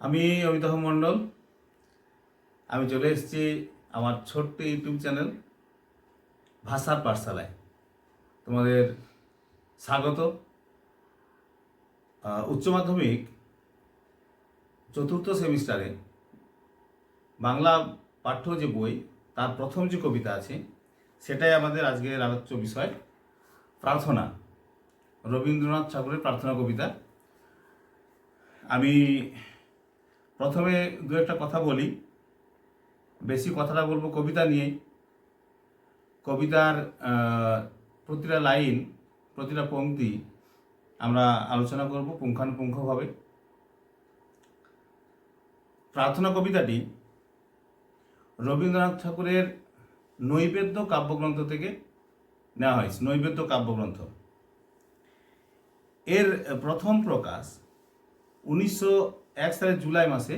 আমি অমিতাভ মণ্ডল। আমি চলে এসেছি আমার ছোট্ট ইউটিউব চ্যানেল ভাষার পাঠশালায়। তোমাদের স্বাগত। উচ্চ মাধ্যমিক চতুর্থ সেমিস্টারে বাংলা পাঠ্য যে বই, তার প্রথম যে কবিতা আছে, সেটাই আমাদের আজকের আলোচ্য বিষয়, প্রার্থনা। রবীন্দ্রনাথ ঠাকুরের প্রার্থনা কবিতা। আমি প্রথমে দু একটা কথা বলি। বেশি কথাটা বলব কবিতা নিয়ে। কবিতার প্রতিটা লাইন, প্রতিটা পংক্তি আমরা আলোচনা করব পুঙ্খানুপুঙ্খভাবে। প্রার্থনা কবিতাটি রবীন্দ্রনাথ ঠাকুরের নৈবেদ্য কাব্যগ্রন্থ থেকে নেওয়া হয়েছে, নৈবেদ্য কাব্যগ্রন্থ। এর প্রথম প্রকাশ উনিশশো এক সালের জুলাই মাসে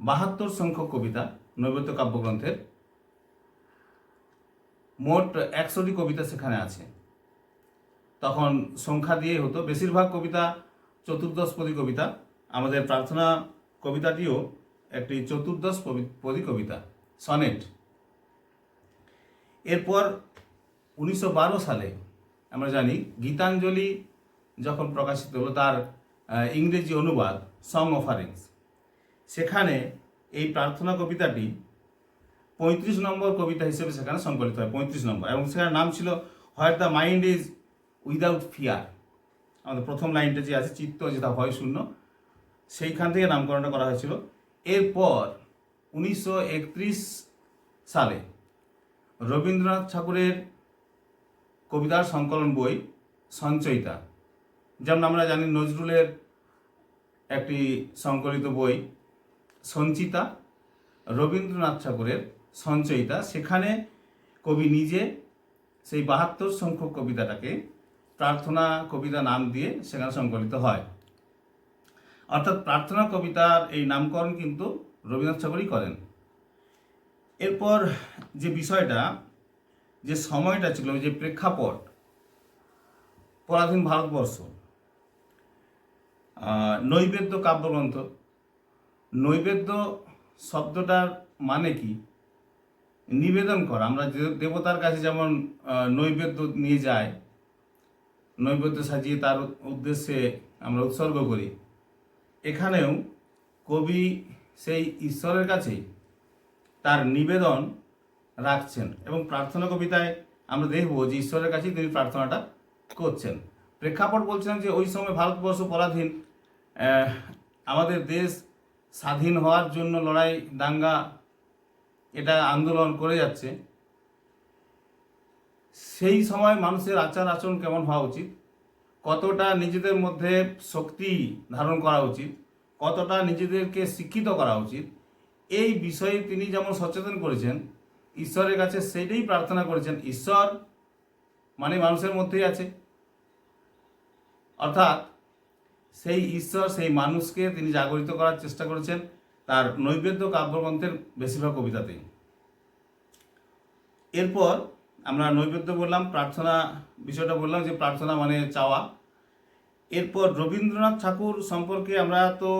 বাহাত্তর সংখ্যক কবিতা, নৈবেদ্য কাব্যগ্রন্থের মোট একশোটি কবিতা সেখানে আছে। তখন সংখ্যা দিয়ে হতো। বেশিরভাগ কবিতা চতুর্দশপদী কবিতা। আমাদের প্রার্থনা কবিতাটিও একটি চতুর্দশ পদী কবিতা, সনেট। এরপর উনিশশো বারো সালে আমরা জানি গীতাঞ্জলি যখন প্রকাশিত হলো, তার ইংরেজি অনুবাদ সং অফারিংস সেখানে এই প্রার্থনা কবিতাটি পঁয়ত্রিশ নম্বর কবিতা হিসেবে সেখানে সংকলিত হয়, পঁয়ত্রিশ নম্বর। এবং সেখানে নাম ছিল what the mind is without fear আমাদের প্রথম লাইনটা যে আছে, চিত্ত যেটা ভয় শূন্য, সেইখান থেকে নামকরণটা করা হয়েছিল। এরপর উনিশশো একত্রিশ সালে রবীন্দ্রনাথ ঠাকুরের কবিতার সংকলন বই, সঞ্চয়িতা যেমন আমরা জানি নজরুলের একটি সংকলিত বই, সঞ্চিতা, রবীন্দ্রনাথ ঠাকুরের সঞ্চয়িতা। সেখানে কবি নিজে সেই বাহাত্তর সংখ্যক কবিতাটাকে প্রার্থনা কবিতা নাম দিয়ে সেখানে সংকলিত হয়। অর্থাৎ প্রার্থনা কবিতার এই নামকরণ কিন্তু রবীন্দ্রনাথ ঠাকুরই করেন। এরপর যে বিষয়টা, যে সময়টা ছিল, যে প্রেক্ষাপট, পরাধীন ভারতবর্ষ নৈবেদ্য কাব্যগ্রন্থ। নৈবেদ্য শব্দটার মানে কি? নিবেদন করা। আমরা দেবতার কাছে যেমন নৈবেদ্য নিয়ে যাই, নৈবেদ্য সাজিয়ে তার উদ্দেশ্যে আমরা উৎসর্গ করি। এখানেও কবি সেই ঈশ্বরের কাছেই তার নিবেদন রাখছেন এবং প্রার্থনা কবিতায় আমরা দেখব যে ঈশ্বরের কাছেই তিনি প্রার্থনাটা করছেন। প্রেক্ষাপট বলছিলাম যে ওই সময় ভারতবর্ষ পরাধীন আমাদের দেশ স্বাধীন হওয়ার জন্য লড়াই দাঙ্গা এটা আন্দোলন করে যাচ্ছে। সেই সময় মানুষের আচার আচরণ কেমন হওয়া উচিত? কতটা নিজেদের মধ্যে শক্তি ধারণ করা উচিত? কতটা নিজেদেরকে শিক্ষিত করা উচিত? এই বিষয়ে তিনি যেমন সচেতন করেছেন, ঈশ্বরের কাছে সেইটাই প্রার্থনা করেছেন, ঈশ্বর মানে মানুষের মধ্যেই আছে। অর্থাৎ সেই ঈশ্বর, সেই মানুষকে তিনি জাগরিত করার চেষ্টা করেছেন তার নৈবেদ্য কাব্যগ্রন্থের বেশিরভাগ কবিতাতেই। এরপর আমরা নৈবেদ্য বললাম, প্রার্থনা বিষয়টা বললাম যে প্রার্থনা মানে চাওয়া। এরপর রবীন্দ্রনাথ ঠাকুর সম্পর্কে আমরা তো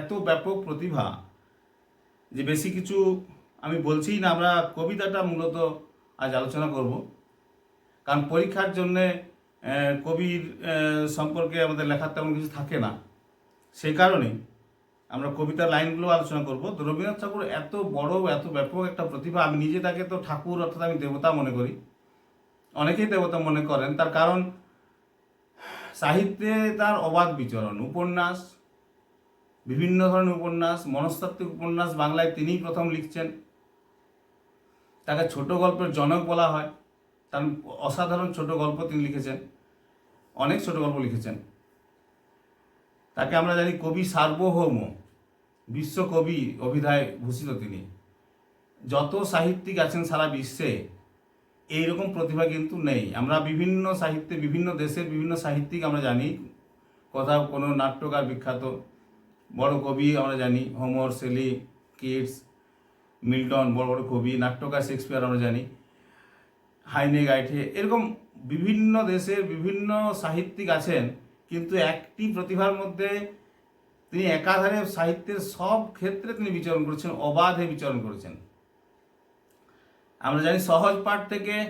এত ব্যাপক প্রতিভা যে বেশি কিছু আমি বলছি না, আমরা কবিতাটা মূলত আজ আলোচনা করব। কারণ পরীক্ষার জন্যে কবির সম্পর্কে আমাদের লেখার তেমন কিছু থাকে না। সেই কারণে আমরা কবিতার লাইনগুলো আলোচনা করব। তো রবীন্দ্রনাথ ঠাকুর এত বড়, এত ব্যাপক একটা প্রতিভা, আমি নিজে তাকে তো ঠাকুর অর্থাৎ আমি দেবতা মনে করি। অনেকেই দেবতা মনে করেন, তার কারণ সাহিত্যে তার অবাধ বিচরণ, উপন্যাস, বিভিন্ন ধরনের উপন্যাস, মনস্তাত্ত্বিক উপন্যাস বাংলায় তিনিই প্রথম লিখছেন। তাকে ছোট গল্পের জনক বলা হয়, তার অসাধারণ ছোট গল্প তিনি লিখেছেন। অনেক ছোট গল্প লিখেছেন। তাকে আমরা জানি কবি সার্বভৌম, বিশ্বকবি অভিধায় ভূষিত তিনি। যত সাহিত্যিক আছেন সারা বিশ্বে, এইরকম প্রতিভা কিন্তু নেই। আমরা বিভিন্ন সাহিত্যে, বিভিন্ন দেশের বিভিন্ন সাহিত্যিক আমরা জানি। কোথাও কোনো নাট্যকার বিখ্যাত, বড় কবি আমরা জানি, হোমর শেলি কিডস মিল্টন, বড় বড় কবি, নাট্যকার শেক্সপিয়ার আমরা জানি, হাইনে, গাইঠে, এরকম বিভিন্ন দেশের বিভিন্ন সাহিত্যিক আছেন, কিন্তু একটি প্রতিভার মধ্যে তিনি একাধারে সাহিত্যের সব ক্ষেত্রে তিনি বিচরণ করেছেন, অবাধে বিচরণ করেছেন। আমরা জানি সহজ পাঠ থেকে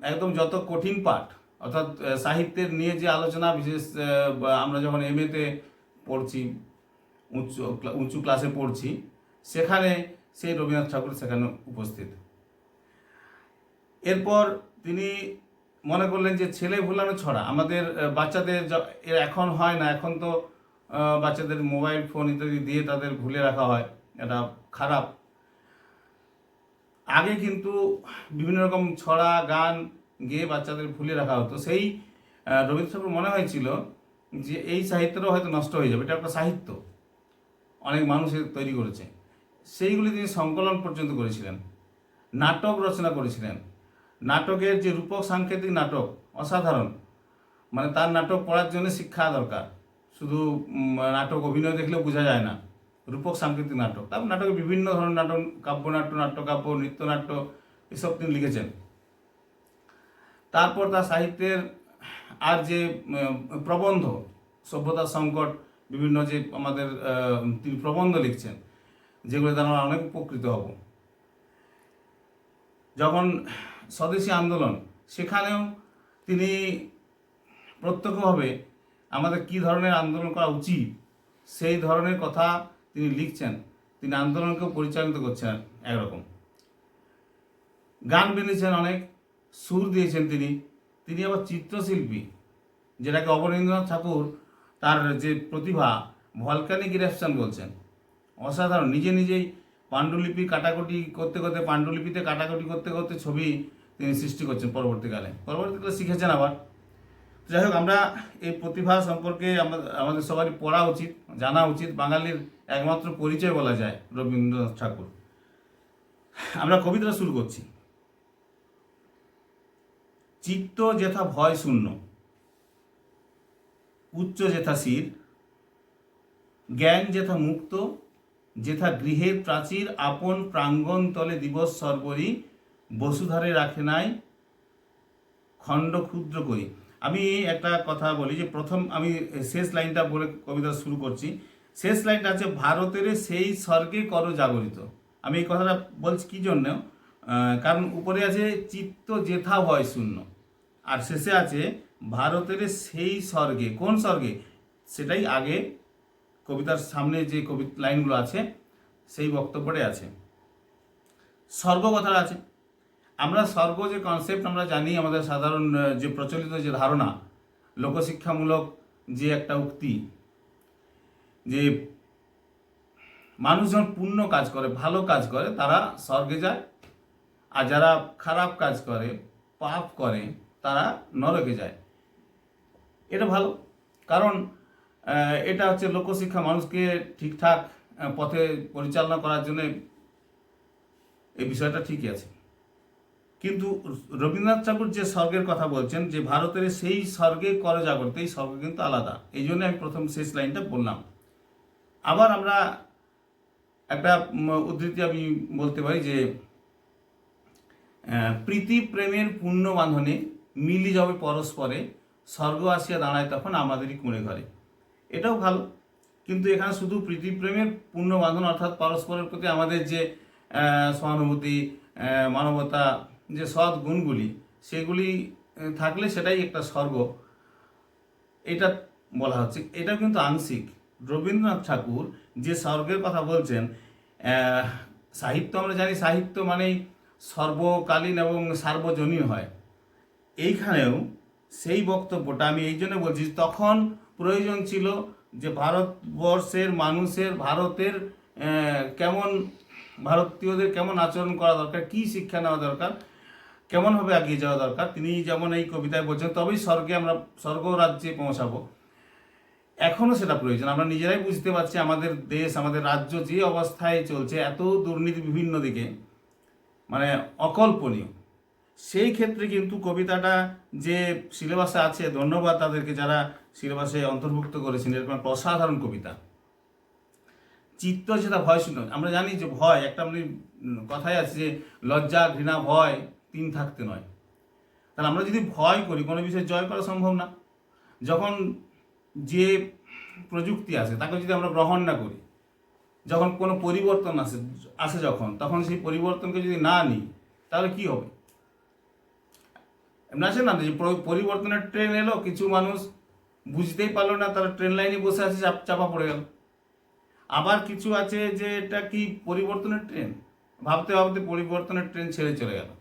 একদম যত কঠিন পাঠ, অর্থাৎ সাহিত্যের নিয়ে যে আলোচনা, বিশেষ আমরা যখন এম এতে পড়ছি ক্লা- উঁচু ক্লাসে পড়ছি, সেখানে সেই রবীন্দ্রনাথ ঠাকুর সেখানে উপস্থিত। এরপর তিনি মনে করলেন যে ছেলে ভুলানো ছড়া। আমাদের বাচ্চাদের এখন হয় না, এখন তো বাচ্চাদের মোবাইল, ফোন ইত্যাদি দিয়ে তাদের ভুলে রাখা হয়। এটা খারাপ। আগে কিন্তু বিভিন্ন রকম ছড়া, গান গেয়ে বাচ্চাদের ভুলে রাখা হতো। সেই রবীন্দ্র ঠাকুর মনে হয়েছিল যে এই সাহিত্যটাও হয়তো নষ্ট হয়ে যাবে। এটা একটা সাহিত্য। অনেক মানুষের তৈরি করেছে। সেইগুলি তিনি সংকলন পর্যন্ত করেছিলেন। নাটক রচনা করেছিলেন। নাটকের যে রূপক সাংকেতিক নাটক, অসাধারণ। মানে তার নাটক পড়ার জন্য শিক্ষা দরকার। শুধু নাটক অভিনয় দেখলেও বোঝা যায় না। রূপক সাংকেতিক নাটক। তারপর নাটকে বিভিন্ন ধরনের নাটক, কাব্যনাট্য, নাট্যকাব্য, নৃত্যনাট্য, এসব তিনি লিখেছেন। তারপর তার সাহিত্যের আর যে প্রবন্ধ, সভ্যতার সংকট, বিভিন্ন যে আমাদের তিনি প্রবন্ধ লিখছেন যেগুলো দ্বারা আমরা অনেক উপকৃত হব। যখন স্বদেশী আন্দোলন, সেখানেও তিনি প্রত্যক্ষভাবে আমাদের কি ধরনের আন্দোলন করা উচিত, সেই ধরনের কথা তিনি লিখছেন। তিনি আন্দোলনকেও পরিচালিত করছেন একরকম। গান বেঁধেছেন অনেক, সুর দিয়েছেন তিনি। তিনি আবার চিত্রশিল্পী, যেটাকে অবনীন্দ্রনাথ ঠাকুর তার যে প্রতিভা ভলকানিক ইরেপশন বলছেন। অসাধারণ, নিজে নিজেই পাণ্ডুলিপি কাটাকুটি করতে করতে, পাণ্ডুলিপিতে কাটাকুটি করতে করতে ছবি তিনি সৃষ্টি করছেন পরবর্তীকালে। পরবর্তীকালে শিখেছেন আবার। যাই হোক, আমরা এই প্রতিভা সম্পর্কে আমাদের সবারই পড়া উচিত, জানা উচিত। বাঙালির একমাত্র পরিচয় বলা যায় রবীন্দ্রনাথ ঠাকুর। আমরা কবিতা শুরু করছি। চিত্ত যেথা ভয় শূন্য, উচ্চ যেথা শির, জ্ঞান যেথা মুক্ত, যেথা গৃহের প্রাচীর, আপন প্রাঙ্গণ তলে দিবস সর্বরি বসুধারে রাখে নাই, খণ্ড ক্ষুদ্র করি। আমি একটা কথা বলি যে প্রথম আমি শেষ লাইনটা বলে কবিতা শুরু করছি। শেষ লাইনটা আছে, ভারতের সেই স্বর্গে কর জাগরিত। আমি এই কথাটা বলছি কি জন্য? কারণ উপরে আছে, চিত্ত যেথা হয় শূন্য। আর শেষে আছে, ভারতের সেই স্বর্গে। কোন স্বর্গে? সেটাই আগে কবিতার সামনে যে কবি লাইনগুলো আছে, সেই বক্তব্যটাই আছে। স্বর্গ কথাটা আছে। আমরা স্বর্গ যে কনসেপ্ট আমরা জানি, আমাদের সাধারণ যে প্রচলিত যে ধারণা, লোকশিক্ষামূলক যে একটা উক্তি, যে মানুষজন পুণ্য কাজ করে, ভালো কাজ করে, তারা স্বর্গে যায়, আর যারা খারাপ কাজ করে, পাপ করে, তারা নরকে যায়। এটা ভালো। কারণ এটা হচ্ছে লোকশিক্ষা মানুষকে ঠিকঠাক পথে পরিচালনা করার জন্য এই বিষয়টা ঠিকই আছে। কিন্তু রবীন্দ্রনাথ ঠাকুর যে স্বর্গের কথা বলছেন, যে ভারতের সেই স্বর্গে কর জাগরত এই স্বর্গ কিন্তু আলাদা। এই জন্য আমি প্রথম শেষ লাইনটা বললাম। আবার আমরা একটা উদ্ধৃতি আমি বলতে পারি যে প্রীতি প্রেমের পূর্ণ বাঁধনে মিলি যাবে পরস্পরে, স্বর্গ আসিয়া দাঁড়ায় তখন আমাদেরই কুঁড়ে ঘরে। এটাও ভালো। কিন্তু এখানে শুধু প্রীতি প্রেমের পূর্ণ বাঁধন অর্থাৎ পরস্পরের প্রতি আমাদের যে সহানুভূতি মানবতা যে সৎ গুণগুলি, সেগুলি থাকলে সেটাই একটা স্বর্গ। এটা বলা হচ্ছে। এটা কিন্তু আংশিক। রবীন্দ্রনাথ ঠাকুর যে স্বর্গের কথা বলছেন সাহিত্য, আমরা জানি সাহিত্য মানেই সর্বকালীন এবং সার্বজনীন হয়। এইখানেও সেই বক্তব্যটা আমি এই জন্য বলছি তখন প্রয়োজন ছিল যে ভারতবর্ষের মানুষের, ভারতের কেমন, ভারতীয়দের কেমন আচরণ করা দরকার, কি শিক্ষা নেওয়া দরকার কেমনভাবে এগিয়ে যাওয়া দরকার? তিনি যেমন এই কবিতায় বলছেন, তবেই স্বর্গে আমরা, স্বর্গ রাজ্যে পৌঁছাবো। এখনও সেটা প্রয়োজন। আমরা নিজেরাই বুঝতে পারছি আমাদের দেশ, আমাদের রাজ্য যে অবস্থায় চলছে, এত দুর্নীতি বিভিন্ন দিকে মানে অকল্পনীয়। সেই ক্ষেত্রে কিন্তু কবিতাটা যে সিলেবাসে আছে, ধন্যবাদ তাদেরকে যারা সিলেবাসে অন্তর্ভুক্ত করেছেন। এরকম একটা অসাধারণ কবিতা। চিত্ত যেটা ভয় শূন্য। আমরা জানি যে ভয়, একটা আপনি কথাই আছে যে লজ্জা, ঘৃণা, ভয় তিন থাকতে নয়। তাহলে আমরা যদি ভয় করি, কোনো বিষয়ে জয় করা সম্ভব না। যখন যে প্রযুক্তি আছে তাকে যদি আমরা গ্রহণ না করি, যখন কোনো পরিবর্তন আসে আসে যখন, তখন সেই পরিবর্তনকে যদি না নিই, তাহলে কি হবে? এমন আছে না যে পরিবর্তনের ট্রেন এলো, কিছু মানুষ বুঝতেই পারল না, তারা ট্রেন লাইনে বসে আছে চাপ- পড়ে গেল। আবার কিছু আছে যে এটা কি পরিবর্তনের ট্রেন? ভাবতে ভাবতে পরিবর্তনের ট্রেন ছেড়ে চলে গেল।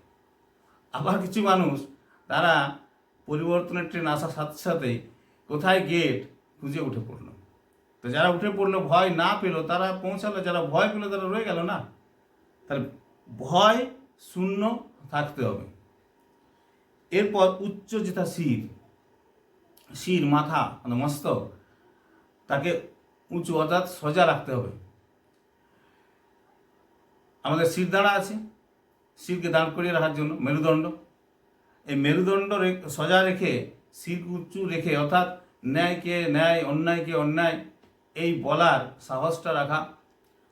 আবার কিছু মানুষ, তারা পরিবর্তনের ট্রেন আসার সাথে সাথে কোথায় গেট খুঁজে উঠে পড়ল। তো যারা উঠে পড়ল, ভয় না পেল, তারা পৌঁছালো। যারা ভয় পেল, তারা রয়ে গেল না। তাহলে ভয় শূন্য থাকতে হবে। এরপর উচ্চ যেটা শির শির মাথা মানে মস্তক, তাকে উঁচু অর্থাৎ সোজা রাখতে হবে। আমাদের শির দাঁড়া আছে। শিরকে দাঁড় করিয়ে রাখার জন্য, মেরুদণ্ড। এই মেরুদণ্ড সোজা রেখে শির উঁচু রেখে, অর্থাৎ ন্যায়কে ন্যায়, অন্যায়কে অন্যায়, এই বলার সাহসটা রাখা,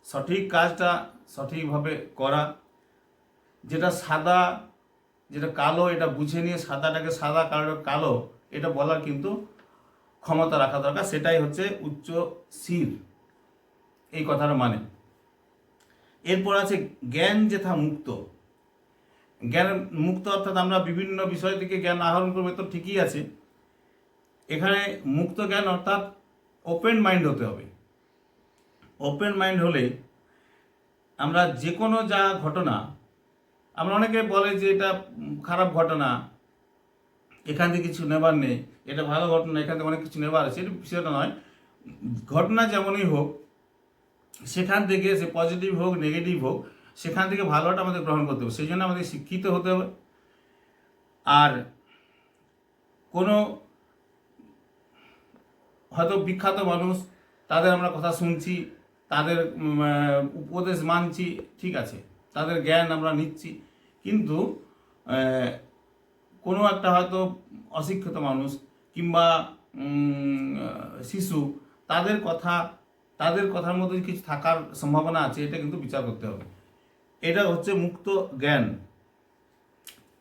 সঠিক কাজটা সঠিকভাবে করা, যেটা সাদা, যেটা কালো, এটা বুঝে নিয়ে সাদাটাকে সাদা কালো কালো, এটা বলার কিন্তু ক্ষমতা রাখা দরকার। সেটাই হচ্ছে উচ্চ শির এই কথার মানে। এরপর আছে জ্ঞান যেথা মুক্ত। জ্ঞান মুক্ত অর্থাৎ আমরা বিভিন্ন বিষয় থেকে জ্ঞান আহরণ করব তো ঠিকই আছে। এখানে মুক্ত জ্ঞান অর্থাৎ ওপেন মাইন্ড হতে হবে। ওপেন মাইন্ড হলে আমরা যে কোনো যা ঘটনা, আমরা অনেকে বলে যে এটা খারাপ ঘটনা, এখান থেকে কিছু নেবার নেই, এটা ভালো ঘটনা, এখান থেকে অনেক কিছু নেবার আছে এটা বিষয়টা নয়। ঘটনা যেমনই হোক, সেখান থেকে সে পজিটিভ হোক নেগেটিভ হোক সেখান থেকে ভালোটা আমাদের গ্রহণ করতে হবে। সেই জন্য আমাদের শিক্ষিত হতে হবে। আর কোনো হয়তো বিখ্যাত মানুষ, তাদের আমরা কথা শুনছি, তাদের উপদেশ মানছি, ঠিক আছে, তাদের জ্ঞান আমরা নিচ্ছি। কিন্তু কোনো একটা হয়তো অশিক্ষিত মানুষ কিংবা শিশু, তাদের কথা, তাদের কথার মধ্যে কিছু থাকার সম্ভাবনা আছে, এটা কিন্তু বিচার করতে হবে। এটা হচ্ছে মুক্ত জ্ঞান,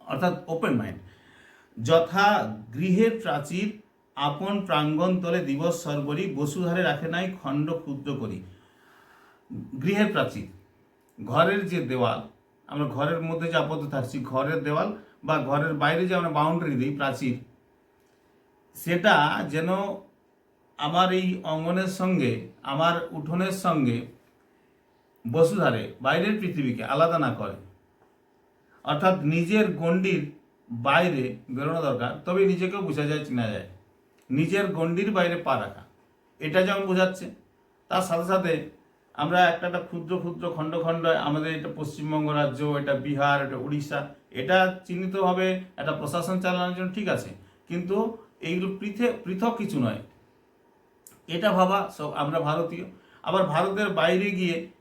অর্থাৎ ওপেন মাইন্ড যথা গৃহের প্রাচীর আপন প্রাঙ্গণ তলে দিবস সর্বরি, বসুধারে রাখে নাই খণ্ড ক্ষুদ্র করি। গৃহের প্রাচীর, ঘরের যে দেওয়াল, আমরা ঘরের মধ্যে যে আবদ্ধ থাকছি, ঘরের দেওয়াল বা ঘরের বাইরে যে আমরা বাউন্ডারি দিই, প্রাচীর, সেটা যেন আমার এই অঙ্গনের সঙ্গে, আমার উঠোনের সঙ্গে বসুধারে, বাইরের পৃথিবীকে আলাদা না করে। অর্থাৎ নিজের গণ্ডির বাইরে বেরোনো দরকার, তবে নিজেকেও বোঝা যায়, চেনা যায়। নিজের গণ্ডির বাইরে পা রাখা। এটা যেমন বোঝাচ্ছে, তার সাথে সাথে আমরা একটা একটা ক্ষুদ্র ক্ষুদ্র খণ্ড খণ্ড, আমাদের এটা পশ্চিমবঙ্গ রাজ্য, এটা বিহার, এটা উড়িষ্যা, এটা চিহ্নিতভাবে একটা প্রশাসন চালানোর জন্য ঠিক আছে। কিন্তু এইগুলো পৃথক পৃথক কিছু নয়। এটা ভাবা, সব আমরা ভারতীয়। আবার ভারতের বাইরে গিয়ে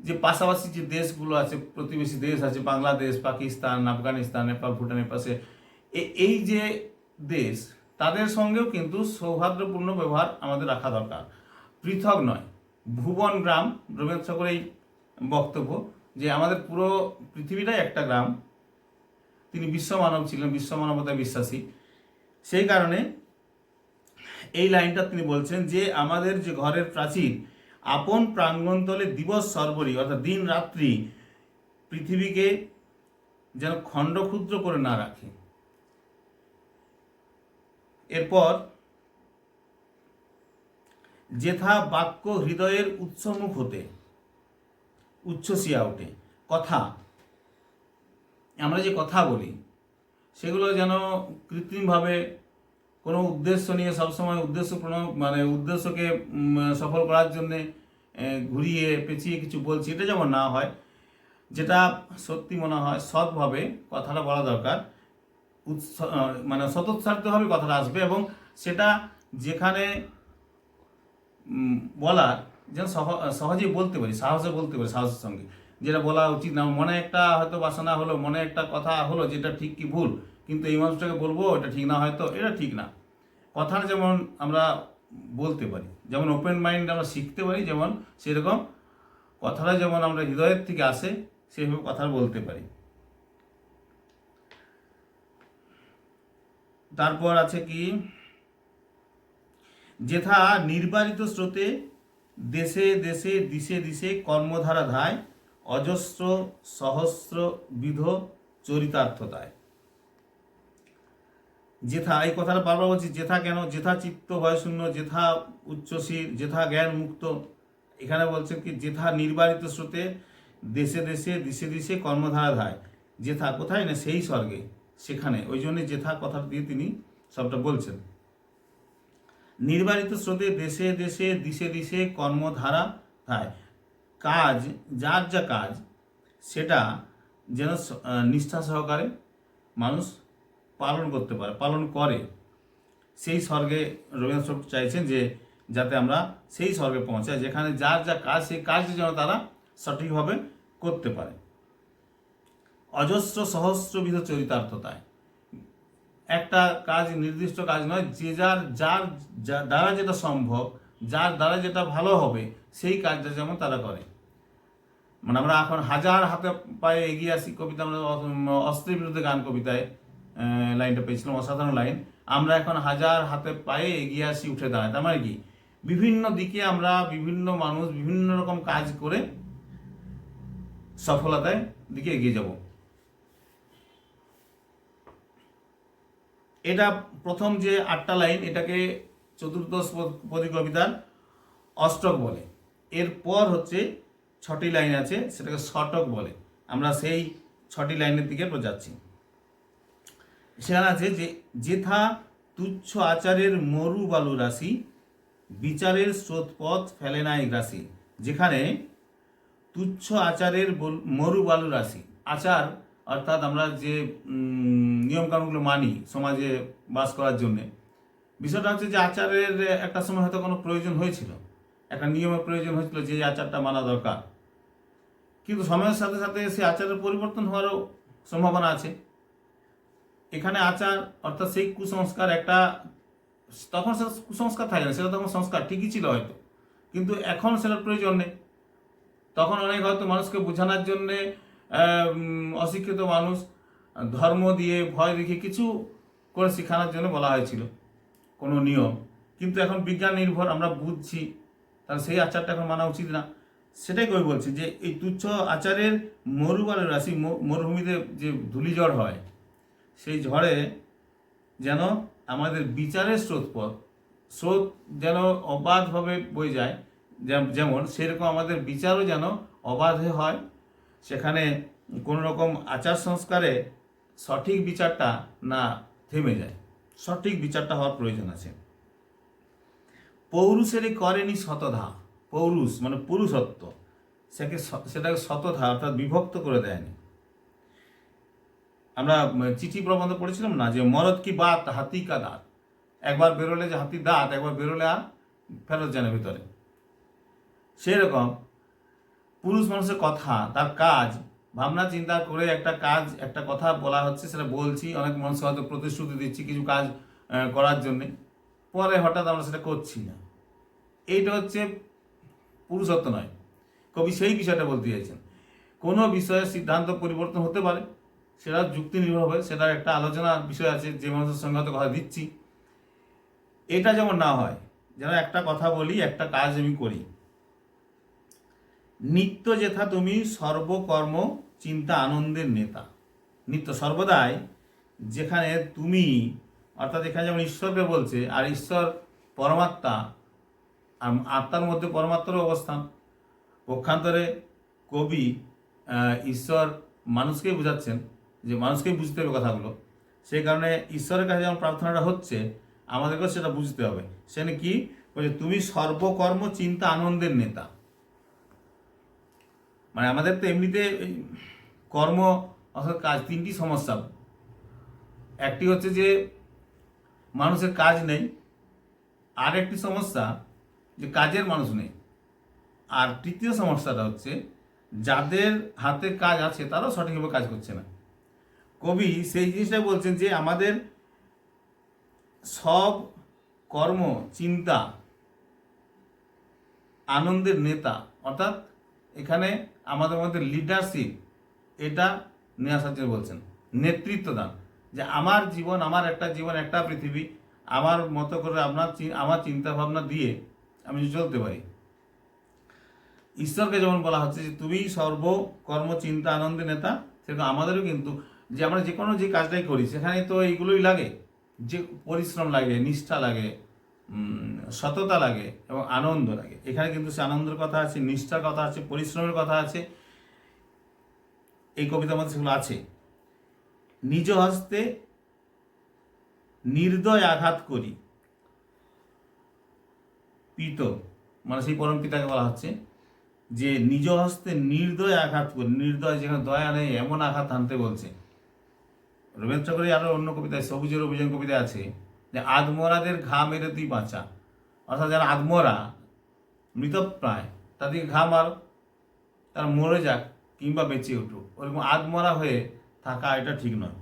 যে পাশাপাশি যে দেশগুলো আছে, প্রতিবেশী দেশ আছে, বাংলাদেশ, পাকিস্তান, আফগানিস্তান, নেপাল, ভুটানের পাশে এই যে দেশ, তাদের সঙ্গেও কিন্তু সৌহার্দ্যপূর্ণ ব্যবহার আমাদের রাখা দরকার। পৃথক নয়, ভুবন গ্রাম রবীন্দ্র এই বক্তব্য যে আমাদের পুরো পৃথিবীটাই একটা গ্রাম। তিনি বিশ্বমানব ছিলেন বিশ্বমানবতায় বিশ্বাসী। সেই কারণে এই লাইনটা তিনি বলছেন যে আমাদের যে ঘরের প্রাচীর আপন প্রাঙ্গণতলে দিবস সর্বরি, অর্থাৎ দিন রাত্রি পৃথিবীকে যেন খণ্ড ক্ষুদ্র করে না রাখে। এরপর, যেথা বাক্য হৃদয়ের উৎসমুখ হতে, উচ্ছ্বসিয়া ওঠে। কথা, আমরা যে কথা বলি, সেগুলো যেন কৃত্রিমভাবে কোনো উদ্দেশ্য নিয়ে সবসময় উদ্দেশ্য মানে উদ্দেশ্যকে সফল করার জন্যে ঘুরিয়ে, পেঁচিয়ে কিছু বলছি, এটা যেমন না হয়, যেটা সত্যি মনে হয় সৎভাবে কথাটা বলা দরকার মানে স্বতঃস্ফূর্তভাবে কথাটা আসবে এবং সেটা যেখানে বলার, যেন সহ- সহজেই বলতে পারি, সাহসে বলতে পারি, সাহসের সঙ্গে, যেটা বলা উচিত না। মনে একটা হয়তো বাসনা হলো, মনে একটা কথা হলো, যেটা ঠিক কি ভুল, কিন্তু এই মানুষটাকে বলব, এটা ঠিক না হয়তো, এটা ঠিক না। কথাটা যেমন আমরা বলতে পারি, যেমন ওপেন মাইন্ড আমরা শিখতে পারি, যেমন সেরকম কথাটা যেমন আমরা হৃদয়ের থেকে আসে সেইভাবে কথা বলতে পারি। তারপর আছে কি? যেথা নির্বাচিত স্রোতে দেশে দেশে দিশে দিশে কর্মধারা ধায়, অজস্র সহস্র বিধ চরিতার্থতায়। যেথা, এই কথাটা বারবার বলছি, যেথা কেন, যেথা চিত্ত ভয়শূন্য যেথা উচ্চশীর যেথা জ্ঞান মুক্ত। এখানে বলছে কি, যেথা নির্বাহিত স্রোতে দেশে দেশে, দিশে দিশে কর্মধারা ধায়, যেথা কোথায় না সেই স্বর্গে, সেখানে। ওই জন্য যেথা কথা দিয়ে তিনি সবটা বলছেন। নির্বাহিত স্রোতে দেশে দেশে, দিশে দিশে কর্মধারা ধায়। কাজ, যার যা কাজ, সেটা যেন নিষ্ঠা সহকারে মানুষ পালন করতে পারে, পালন করে। সেই স্বর্গে রবীন্দ্রনাথ ঠাকুর চাইছেন যে, যাতে আমরা সেই স্বর্গে পৌঁছাই, যেখানে যার যা কাজ, সেই কাজটি যেন তারা সঠিকভাবে করতে পারে। অজস্র সহস্রবিধ চরিতার্থতায়। একটা কাজ নির্দিষ্ট কাজ নয়, যে যার যার দ্বারা যেটা সম্ভব, যার দ্বারা যেটা ভালো হবে, সেই কাজটা যেমন তারা করে। মানে আমরা এখন হাজার হাতে পায়ে এগিয়ে আসি কবিতা আমরা অ- অস্ত্রের বিরুদ্ধে গান কবিতায়। লাইনটা পেয়েছিলাম অসাধারণ লাইন। আমরা এখন হাজার হাতে পায়ে এগিয়ে আসি, উঠে দাঁড়ায়। তার মানে কি? বিভিন্ন দিকে আমরা বিভিন্ন মানুষ বিভিন্ন রকম কাজ করে সফলতায় দিকে এগিয়ে যাব। এটা প্রথম যে আটটা লাইন, এটাকে চতুর্দশ পদ- কবিতার অষ্টক বলে। এরপর হচ্ছে ছটি লাইন আছে, সেটাকে শতক বলে। আমরা সেই ছটি লাইনের দিকে যাচ্ছি। সেখানে আছে যে যেথা তুচ্ছ আচারের মরু বালু রাশি, বিচারের স্রোতপথ ফেলে নাই গ্রাসি যেখানে তুচ্ছ আচারের মরু বালু রাশি। আচার, অর্থাৎ আমরা যে নিয়মকানুনগুলো মানি সমাজে বাস করার জন্যে, বিষয়টা হচ্ছে যে আচারের একটা সময় হয়তো কোনো প্রয়োজন হয়েছিল। একটা নিয়মের প্রয়োজন হয়েছিল যে আচারটা মানা দরকার। কিন্তু সময়ের সাথে সাথে সেই আচারের পরিবর্তন হওয়ারও সম্ভাবনা আছে। এখানে আচার, অর্থাৎ সেই কুসংস্কার একটা, তখন সেটা কুসংস্কার থাকে না, সেটা তখন সংস্কার, ঠিকই ছিল হয়তো। কিন্তু এখন সেটার প্রয়োজন নেই। তখন অনেক হয়তো মানুষকে বোঝানোর জন্যে অশিক্ষিত মানুষ, ধর্ম দিয়ে ভয় দেখিয়ে কিছু করে শেখানোর জন্য বলা হয়েছিল, কোনো নিয়ম। কিন্তু এখন বিজ্ঞান নির্ভর, আমরা বুঝছি, তাহলে সেই আচারটা এখন মানা উচিত না। সেটাই কবি বলছি যে, এই তুচ্ছ আচারের মরুবালের রাশি মরুভূমিতে যে ধূলিঝড় হয় সেই ঝড়ে যেন আমাদের বিচারের স্রোত পথ স্রোত যেন অবাধভাবে বয়ে যায় যেমন সেরকম আমাদের বিচারও যেন অবাধে হয়। সেখানে কোনো রকম আচার সংস্কারে সঠিক বিচারটা না থেমে যায়। সঠিক বিচারটা হওয়ার প্রয়োজন আছে। পৌরুষেরই করেনি শতধা পৌরুষ মানে পুরুষত্ব। সেকে সেটাকে শতধা অর্থাৎ বিভক্ত করে দেয়নি। আমরা চিঠি প্রবন্ধ পড়েছিলাম না যে মরদ কি বাত, হাতি কা দাঁত? একবার বেরোলে যে হাতি দাঁত, একবার বেরোলে আর ফেরত জানে ভিতরে। সেরকম পুরুষ মানুষের কথা, তার কাজ, ভাবনা, চিন্তা করে একটা কাজ, একটা কথা বলা হচ্ছে, সেটা বলছি। অনেক মানুষ হয়তো প্রতিশ্রুতি দিচ্ছি কিছু কাজ করার জন্যে। পরে হঠাৎ আমরা সেটা করছি না। এইটা হচ্ছে পুরুষত্ব নয়। কবি সেই বিষয়টা বলতে চাইছেন। কোনো বিষয়ে সিদ্ধান্ত পরিবর্তন হতে পারে। সেটা যুক্তি নির্ভর হবে সেটার একটা আলোচনার বিষয় আছে, যে মানুষের সঙ্গে হয়তো কথা দিচ্ছি। এটা যেমন না হয়, যেন একটা কথা বলি, একটা কাজ আমি করি। নিত্য যেথা তুমি সর্বকর্ম, চিন্তা আনন্দের নেতা। নিত্য সর্বদাই যেখানে তুমি, অর্থাৎ এখানে যেমন ঈশ্বরকে বলছে, আর ঈশ্বর পরমাত্মা, আর আত্মার মধ্যে পরমাত্মার অবস্থান। পক্ষান্তরে কবি ঈশ্বর মানুষকেই বোঝাচ্ছেন যে মানুষকেই বুঝতে হবে কথাগুলো সেই কারণে ঈশ্বরের কাছে যেমন প্রার্থনাটা হচ্ছে, আমাদেরকেও সেটা বুঝতে হবে। সেখানে কি? বলছে তুমি সর্বকর্ম, চিন্তা, আনন্দের নেতা। মানে আমাদের তো এমনিতে কর্ম অর্থাৎ কাজ তিনটি সমস্যা। একটি হচ্ছে যে মানুষের কাজ নেই, আর একটি সমস্যা যে কাজের মানুষ নেই। আর তৃতীয় সমস্যাটা হচ্ছে, যাদের হাতে কাজ আছে তারাও সঠিকভাবে কাজ করছে না। কবি সেই জিনিসটা বলছেন যে আমাদের সব কর্ম, চিন্তা, আনন্দের নেতা, অর্থাৎ এখানে আমাদের মধ্যে লিডারশিপ এটা নিয়ে আসার বলছেন নেতৃত্ব দান যে আমার জীবন, আমার একটা জীবন, একটা পৃথিবী, আমার মতো করে আপনার আমার চিন্তা ভাবনা দিয়ে আমি চলতে পারি। ঈশ্বরকে যেমন বলা হচ্ছে যে, তুমি সর্বকর্ম চিন্তা, আনন্দের নেতা, সেরকম আমাদেরও কিন্তু যে আমরা যে কোনো যে কাজটাই করি, সেখানে তো এইগুলোই লাগে। যে পরিশ্রম লাগে, নিষ্ঠা লাগে সততা লাগে এবং আনন্দ লাগে। এখানে কিন্তু সে আনন্দের কথা আছে, নিষ্ঠার কথা আছে, পরিশ্রমের কথা আছে। এই কবিতার মধ্যে সেগুলো আছে। নিজ হস্তে নির্দয় আঘাত করি। পিত মানে সেই পরম পিতাকে বলা হচ্ছে, যে নিজ হস্তে নির্দয় আঘাত করি। নির্দয় যেখানে দয়া নেই, এমন আঘাত আনতে বলছে। রবীন্দ্র ঠাকুরের আরও অন্য কবিতায় সবুজের অভিযান কবিতায় আছে, যে আদমরাদের ঘা মেরে তুই বাঁচা। অর্থাৎ যারা আদমরা, মৃতপ্রায় তাদেরকে ঘা মার, তারা মরে যাক কিংবা বেঁচে উঠুক। ওরকম আদমরা হয়ে থাকা এটা ঠিক নয়।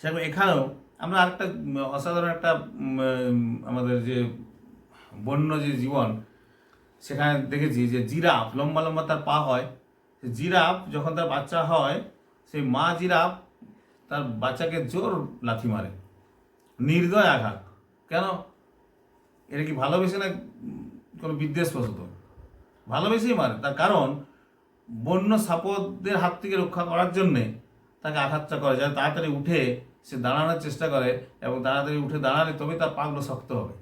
সেরকম এখানেও আমরা আরেকটা, অসাধারণ একটা আমাদের যে বন্য যে জীবন, সেখানে দেখেছি যে জিরাফ, লম্বা লম্বা তার পা হয়। জিরাফ যখন তার বাচ্চা হয়, সেই মা জিরাফ তার বাচ্চাকে জোর লাথি মারে। নির্দয় আঘাত। কেন? এটা কি ভালোবেসে না কোনো বিদ্বেষবশত? ভালোবেসেই মারে। তার কারণ, বন্য সাপদের হাত থেকে রক্ষা করার জন্যে তাকে আঘাতটা করে। যাতে তাড়াতাড়ি উঠে সে দাঁড়ানোর চেষ্টা করে এবং তাড়াতাড়ি উঠে দাঁড়ালে তবে তার পাগুলো শক্ত হবে।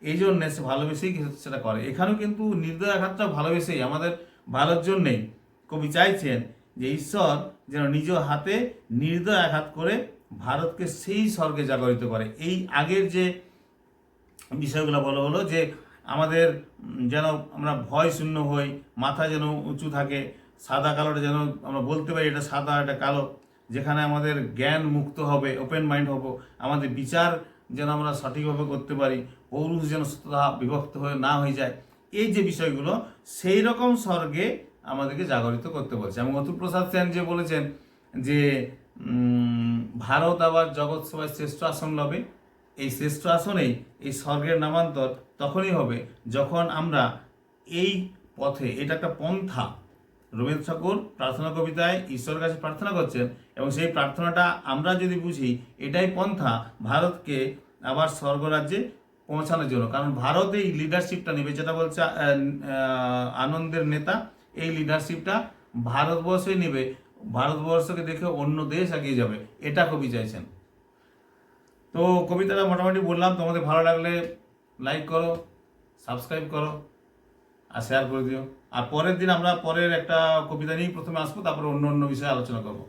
এই জন্যে সে ভালোবেসেই সেটা করে। এখানেও কিন্তু নির্দয় আঘাতটা ভালোবেসেই আমাদের ভালোর জন্যেই কবি চাইছেন যে ঈশ্বর যেন নিজ হাতে নির্দয় আঘাত করে ভারতকে সেই স্বর্গে জাগরিত করে। এই আগের যে বিষয়গুলো বলা হলো যে আমাদের যেন আমরা ভয় শূন্য হই, মাথা যেন উঁচু থাকে, সাদা কালোটা যেন আমরা বলতে পারি এটা সাদা, এটা কালো, যেখানে আমাদের জ্ঞান মুক্ত হবে ওপেন মাইন্ড হব, আমাদের বিচার যেন আমরা সঠিকভাবে করতে পারি, পৌরুষ যেন বিভক্ত হয়ে না হয়ে যায়, এই যে বিষয়গুলো, সেই রকম স্বর্গে আমাদেরকে জাগরিত করতে বলছে। এবং অতুল প্রসাদ সেন যে বলেছেন যে ভারত আবার জগৎ সভায় শ্রেষ্ঠ আসন লবে। এই শ্রেষ্ঠ আসনেই এই স্বর্গের নামান্তর তখনই হবে যখন আমরা এই পথে, এটা একটা পন্থা। রবীন্দ্র ঠাকুর প্রার্থনা কবিতায় ঈশ্বরের কাছে প্রার্থনা করছেন এবং সেই প্রার্থনাটা আমরা যদি বুঝি, এটাই পন্থা ভারতকে আবার স্বর্গরাজ্যে পৌঁছানোর জন্য। কারণ ভারত এই লিডারশিপটা নেবে, যেটা বলছে আনন্দের নেতা এই লিডারশিপটা ভারতবর্ষই নেবে, ভারতবর্ষকে দেখে অন্য দেশ এগিয়ে যাবে, এটা কবি চাইছেন। তো কবিতাটা মোটামুটি বললাম, তোমাদের ভালো লাগলে লাইক করো সাবস্ক্রাইব করো, আর শেয়ার করে দিও। আর পরের দিন আমরা পরের একটা কবিতা নিয়েই প্রথমে আসব, তারপরে অন্য অন্য বিষয়ে আলোচনা করব।